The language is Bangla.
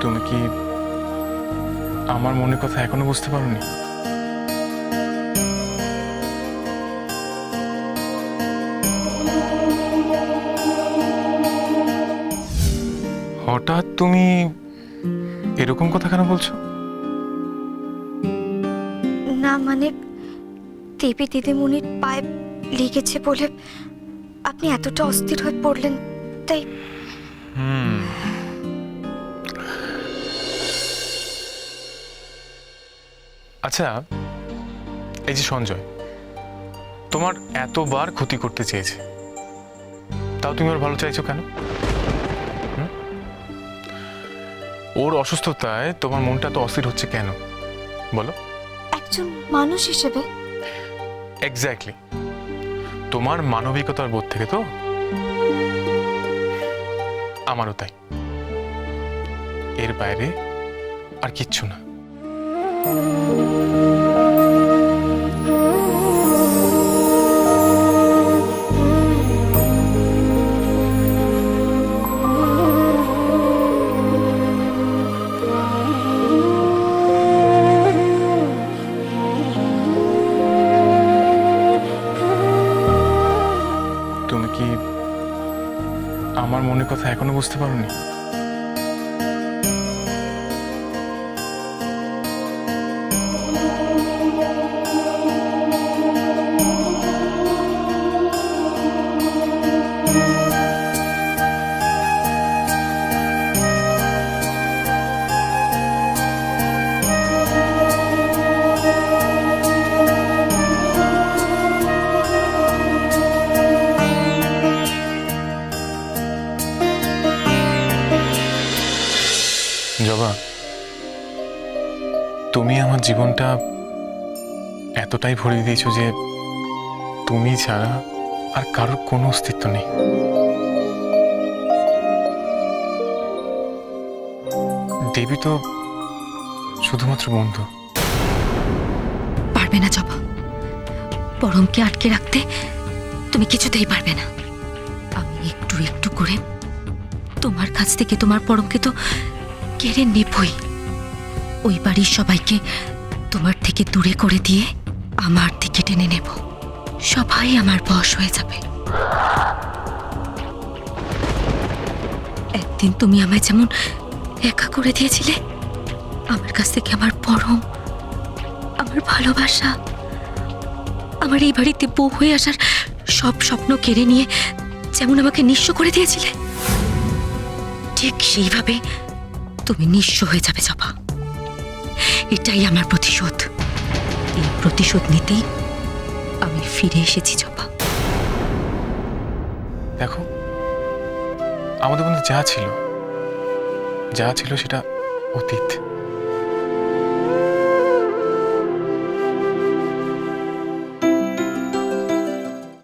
তুমি কি আমার মনের কথা এখনও বুঝতে পারোনি? হঠাৎ তুমি এরকম কথা কেন বলছো? না মানে দেবী দিদিমণির পায়ে লেগেছে বলে আপনি এতটা অস্থির হয়ে পড়লেন তাই হুম। আচ্ছা এই যে সঞ্জয় তোমার এতবার ক্ষতি করতে চেয়েছে তাও তুমি ওর ভালো চাইছো কেন? ওর অসুস্থতায় তোমার মনটা তো অস্থির হচ্ছে কেন? বলো। একজন মানুষ হিসেবে? এক্স্যাক্টলি তোমার মানবিকতার বোধ থেকে তো? আমারও তাই। এর বাইরে আর কিচ্ছু না। মনের কথা এখনও বুঝতে পারোনি। তুমি আমার জীবনটা এতটাই ভরিয়ে দিয়েছ যে তুমি ছাড়া আর কারোর কোনো অস্তিত্ব নেই। দেবী তো শুধুমাত্র বন্ধু। পারবে না জবা। পরমকে আটকে রাখতে তুমি কিছুতেই পারবে না। আমি একটু একটু করে তোমার কাছ থেকে তোমার পরমকে তো কেড়ে নেবই। ওই বাড়ির সবাইকে তোমার থেকে দূরে করে দিয়ে আমার দিকে টেনে নেব। সবাই আমার বশ হয়ে যাবে। একদিন তুমি আমায় যেমন একা করে দিয়েছিলে, আমার কাছ থেকে আমার পরম, আমার ভালোবাসা, আমার এই বাড়িতে বউ হয়ে আসার সব স্বপ্ন কেড়ে নিয়ে যেমন আমাকে নিঃস্ব করে দিয়েছিলে, ঠিক সেইভাবে তুমি নিঃস্ব হয়ে যাবে, জবা। এটাই আমার প্রতিশোধ। এই প্রতিশোধ নিতেই আমি ফিরে এসেছি জবা দেখো, আমাদের মধ্যে যা ছিল যা ছিল সেটা অতীত।